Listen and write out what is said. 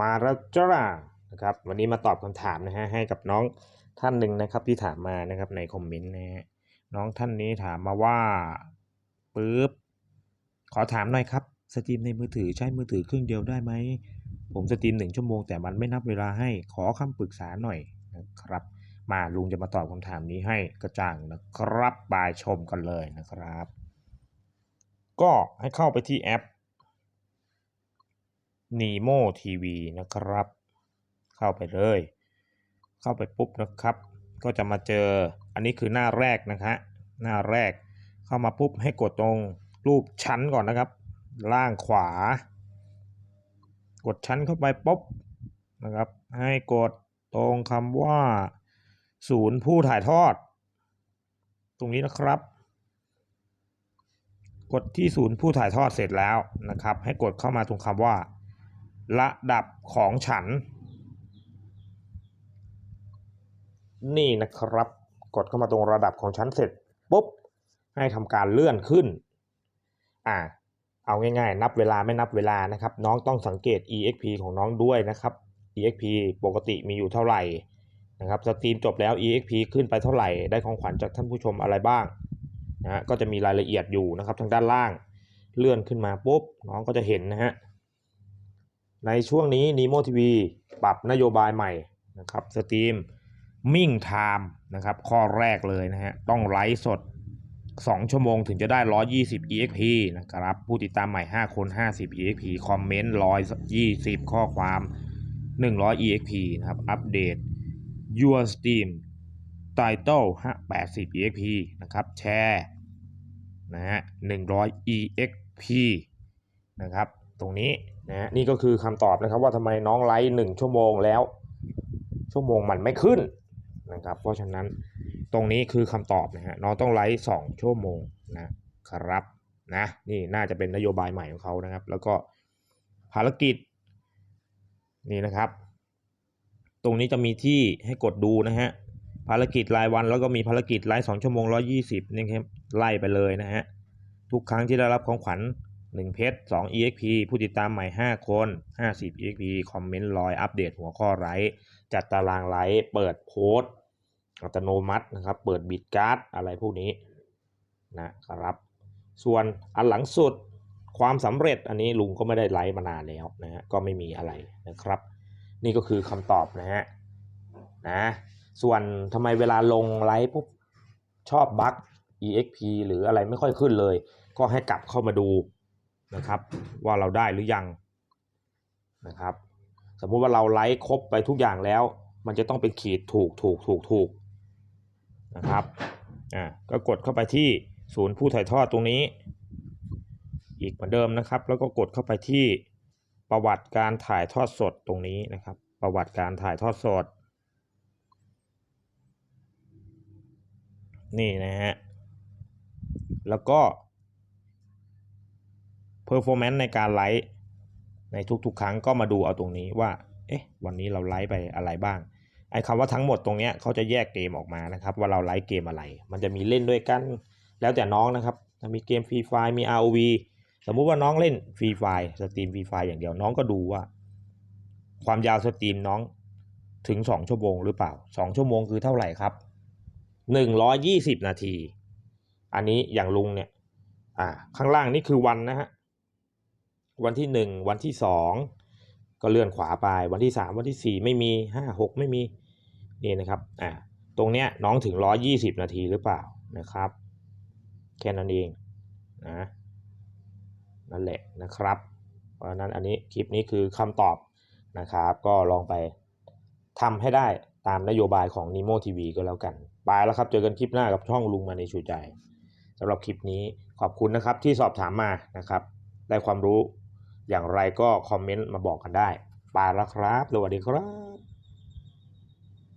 มาแล้วจ้านะครับวันนี้มาตอบคำถามนะฮะให้กับน้องท่านหนึ่งนะครับที่ถามมานะครับในคอมเมนต์นะฮะน้องท่านนี้ถามมาว่าปึ๊บขอถามหน่อยครับสตรีมในมือถือใช้มือถือเครื่องเดียวได้ไหมผมสตรีมหนึ่งชั่วโมงแต่มันไม่นับเวลาให้ขอคำปรึกษาหน่อยนะครับ มาลุงจะมาตอบคำถามนี้ให้กระจ่างนะครับบายชมกันเลยนะครับ ก็ให้เข้าไปที่แอป Nemo TV นะครับ เข้าไปเลย เข้าไปปุ๊บนะครับ ก็จะมาเจออันนี้คือหน้าแรกนะฮะหน้าแรกเข้ามาปุ๊บให้กดตรงรูปชั้นก่อนนะครับ ล่างขวา กดชั้นเข้าไปปุ๊บนะครับ ให้กดตรงคำว่า ศูนย์ผู้ถ่ายทอด ตรงนี้นะครับ กดที่ศูนย์ผู้ถ่ายทอดเสร็จแล้วนะครับ ให้กดเข้ามาตรงคำว่า ระดับของฉัน นี่นะครับ กดเข้ามาตรงระดับของฉันเสร็จปุ๊บ ให้ทำการเลื่อนขึ้น อ่า เอาง่ายๆ นับเวลาไม่นับเวลานะครับ น้องต้องสังเกต exp ของน้องด้วยนะครับ exp ปกติมีอยู่เท่าไหร่นะครับสตรีมจบแล้ว exp ขึ้นไปเท่าไหร่ ได้ของขวัญจากท่านผู้ชมอะไรบ้างนะฮะก็จะมีรายละเอียดอยู่นะครับทางด้านล่าง เลื่อนขึ้นมาปุ๊บน้องก็จะเห็นนะฮะ ในช่วงนี้ Nemo TV ปรับนโยบายใหม่นะครับสตรีมมิ่งไทม์นะครับข้อแรกเลยนะฮะต้องไลฟ์สด 2 ชั่วโมงถึงจะได้ 120 EXP นะครับผู้ติดตามใหม่ 5 คน 50 EXP คอมเมนต์120 ข้อความ 100 EXP นะครับอัปเดต Your Steam Title 80 EXP นะครับแชร์นะฮะ100 EXP นะครับตรงนี้ นะนี่ก็คือคำตอบนะครับว่าทำไมน้องไลฟ์1ชั่วโมงแล้ว ชั่วโมงมันไม่ขึ้นนะครับเพราะฉะนั้นตรงนี้คือคำตอบนะฮะน้องต้องไลฟ์2ชั่วโมงนะครับนะนี่น่าจะเป็นนโยบายใหม่ของเขานะครับ แล้วก็ภารกิจนี่นะครับ ตรงนี้จะมีที่ให้กดดูนะฮะภารกิจรายวันแล้วก็มีภารกิจไลฟ์2ชั่วโมง120นี่ครับไล่ไปเลยนะฮะทุกครั้งที่ได้รับของขวัญ 1เพชร2 exp ผู้ติดตามใหม่ 5 คน 50 exp คอมเมนต์ลอยอัปเดตหัวข้อไลฟ์จัดตารางไลฟ์เปิดโพสอัตโนมัตินะครับ เปิดบิตการ์ดอะไรพวกนี้นะครับ ส่วนอันหลังสุดความสำเร็จอันนี้ลุงก็ไม่ได้ไลฟ์มานานแล้วนะฮะก็ไม่มีอะไรนะครับ นี่ก็คือคำตอบนะฮะนะส่วนทำไมเวลาลงไลฟ์ปุ๊บชอบบั๊ก exp หรืออะไรไม่ค่อยขึ้นเลย ก็ให้กลับเข้ามาดู นะครับ ว่าเราได้หรือยังนะครับ สมมุติว่าเราไลฟ์ครบไปทุกอย่างแล้ว มันจะต้องเป็นขีดถูกถูกถูกถูกนะครับอ่าก็กดเข้าไปที่ศูนย์ผู้ถ่ายทอดตรงนี้ อีกเหมือนเดิมนะครับ แล้วก็กดเข้าไปที่ประวัติการถ่ายทอดสดตรงนี้นะครับ ประวัติการถ่ายทอดสด นี่นะฮะแล้วก็ performance ในการไลฟ์ในทุกๆ ครั้งก็มาดูเอาตรงนี้ว่า เอ๊ะ วันนี้เราไลฟ์ไปอะไรบ้าง ไอ้คำว่าทั้งหมดตรงเนี้ยเขาจะแยกเกมออกมานะครับ ว่าเราไลฟ์เกมอะไร มันจะมีเล่นด้วยกัน แล้วแต่น้องนะครับถ้ามีเกมฟรีไฟมี ROV สมมุติว่าน้องเล่นฟรีไฟสตรีมฟรีไฟอย่างเดียวน้องก็ดูว่า ความยาวสตรีมน้องถึง 2 ชั่วโมงหรือเปล่า 2 ชั่วโมงคือเท่าไหร่ครับ 120 นาที อันนี้อย่างลุงเนี่ย อ่า ข้างล่างนี่คือวันนะฮะ วันที่หนึ่งวันที่สองก็เลื่อนขวาไป วันที่สามวันที่สี่ไม่มีห้าหกไม่มี นี่นะครับ อ่า ตรงเนี้ยน้องถึงร้อยี่สิบนาทีหรือเปล่านะครับ แค่นั้นเองนะ นั่นแหละนะครับ เพราะนั้นอันนี้คลิปนี้คือคำตอบนะครับ ก็ลองไปทำให้ได้ตามนโยบายของ Nemo TV ก็แล้วกันไปแล้วครับ เจอกันคลิปหน้ากับช่องลุงมาในชูใจสำหรับคลิปนี้ขอบคุณนะครับที่สอบถามมานะครับ ได้ความรู้ อย่างไรก็คอมเมนต์มาบอกกันได้ไปแล้วครับสวัสดีครับ